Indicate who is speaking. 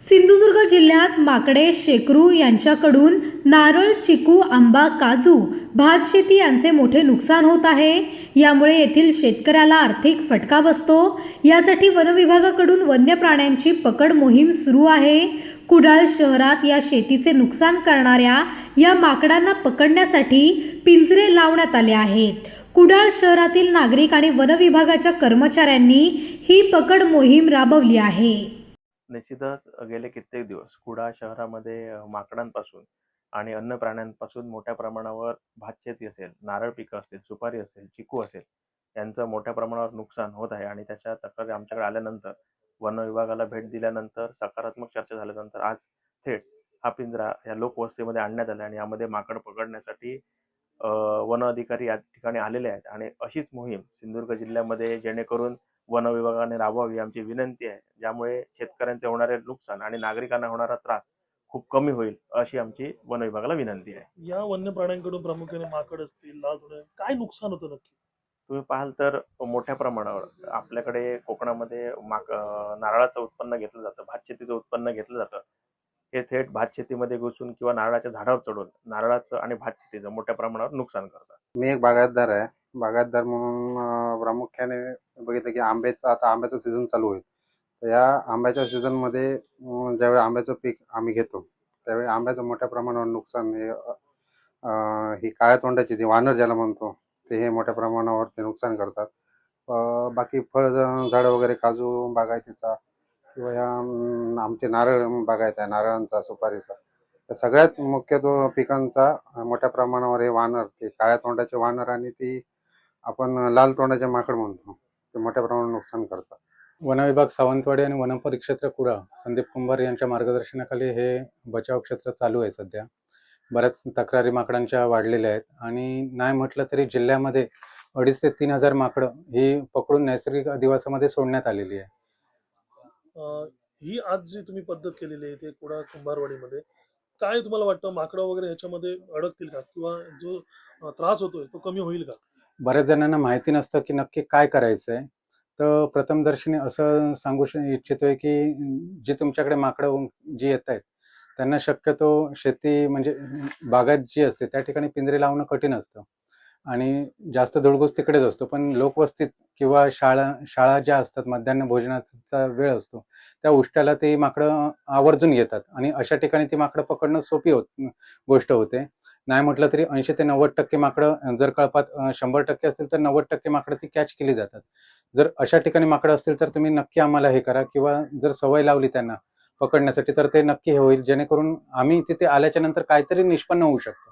Speaker 1: सिंधुदुर्ग जिल्ह्यात माकडे शेकरू यांच्याकडून नारळ चिकू आंबा काजू भात शेती यांचे मोठे नुकसान होत आहे. यामुळे येथील शेतकऱ्याला आर्थिक फटका बसतो. यासाठी वनविभागाकडून वन्य प्राण्यांची पकड मोहीम सुरू आहे. कुडाळ शहरात या शेतीचे नुकसान करणाऱ्या या माकडांना पकडण्यासाठी पिंजरे लावण्यात आले आहेत. कुडाळ शहरातील नागरिक आणि वनविभागाच्या कर्मचाऱ्यांनी ही पकड मोहीम राबवली आहे.
Speaker 2: निश्चितच गेले कित्येक दिवस. कुडाळ शहरामध्ये माकडांपासून आणि अन्य प्राण्यांपासून मोठ्या प्रमाणावर भातशेती असेल नारळ पिकं असेल सुपारी असेल चिकू असेल यांचं मोठ्या प्रमाणावर नुकसान होत आहे आणि त्याच्या तक्रारी आमच्याकडे आल्यानंतर वन विभागाला भेट दिल्यानंतर सकारात्मक चर्चा झाल्यानंतर आज थेट हा पिंजरा या लोकवस्तीमध्ये आणण्यात आला आणि यामध्ये माकड पकडण्यासाठी वन अधिकारी या ठिकाणी आलेले आहेत आणि अशीच मोहीम सिंधुदुर्ग जिल्ह्यामध्ये जेणेकरून वन विभागाने राबवावी आमची विनंती आहे. ज्यामुळे शेतकऱ्यांचे होणारे नुकसान आणि नागरिकांना होणारा त्रास खूप कमी होईल अशी आमची वन विभागाला विनंती आहे.
Speaker 3: या वन्य प्राण्यांकडून प्रामुख्याने माकड असतील काय नुकसान होतं नक्की?
Speaker 2: तुम्ही पाहाल तर मोठ्या प्रमाणावर आपल्याकडे कोकणामध्ये माक नारळाचं उत्पन्न घेतलं जातं भातशेतीचं उत्पन्न घेतलं जातं. हे थेट भातशेतीमध्ये घुसून किंवा नारळाच्या झाडावर चढून नारळाचं आणि भातशेतीचं मोठ्या प्रमाणावर नुकसान करतात.
Speaker 4: मी एक बागायतदार आहे. बागायतदार म्हणून प्रामुख्याने बघितलं की आंब्याचा आता आंब्याचं सीझन चालू होईल तर या आंब्याच्या सीझनमध्ये ज्यावेळी आंब्याचं पीक आम्ही घेतो त्यावेळी आंब्याचं मोठ्या प्रमाणावर नुकसान हे ही काळ्या तोंडाची ती वानर ज्याला म्हणतो ते हे मोठ्या प्रमाणावर ते नुकसान करतात. बाकी फळ झाडं वगैरे काजू बागायतीचा किंवा ह्या आमचे नारळ बागायत आहे नारळांचा सुपारीचा तर सगळ्याच मुख्यत्व पिकांचा मोठ्या प्रमाणावर हे वानर ते काळ्या तोंडाचे वानर आणि ती आपण लाल तोंडाचे माकड म्हणतो. ते मोठ्या प्रमाणावर नुकसान करतात.
Speaker 5: वनविभाग सावंतवाडी आणि वनपरिक्षेत्र कुडाळ संदीप कुंभार यांच्या मार्गदर्शनाखाली हे बचाव क्षेत्र चालू आहे सध्या. बऱ्याच तक्रारी माकडांच्या वाढलेल्या आहेत. आणि नाही म्हटलं तरी जिल्ह्यामध्ये अडीच ते तीन हजार माकडं ही पकडून नैसर्गिक अधिवासामध्ये सोडण्यात आलेली आहे.
Speaker 3: ही आज जी तुम्ही पद्धत केलेली आहे ते कुडा कुंभारवाडीमध्ये काय तुम्हाला वाटतं? माकडं वगैरे ह्याच्यामध्ये अडकतील का? किंवा जो त्रास होतोय तो कमी होईल का?
Speaker 5: बऱ्याच जणांना माहिती नसतं की नक्की काय करायचं आहे तर प्रथमदर्शनी असं सांगू श- इच्छितोय की जी तुमच्याकडे माकडं जी येत आहेत त्यांना शक्यतो शेती म्हणजे बागात जी असते त्या ठिकाणी पिंजरे लावणं कठीण असतं. आणि जास्त धुळगूस तिकडेच असतो पण लोकवस्तीत किंवा शाळा शाळा ज्या असतात मध्यान्ह भोजनाचा वेळ असतो त्या उष्ट्याला ते माकडं आवर्जून येतात. आणि अशा ठिकाणी ती माकडं पकडणं सोपी होत गोष्ट होते. नाही म्हटलं तरी ऐंशी ते नव्वद टक्के माकडं जर कळपात शंभर टक्के असतील तर नव्वद टक्के माकडं ती कॅच केली जातात. जर अशा ठिकाणी माकडं असतील तर तुम्ही नक्की आम्हाला हे करा किंवा जर सवय लावली त्यांना पकडण्यासाठी तर ते नक्की हे होईल. जेणेकरून आम्ही तिथे आल्याच्यानंतर काहीतरी निष्पन्न होऊ शकतो.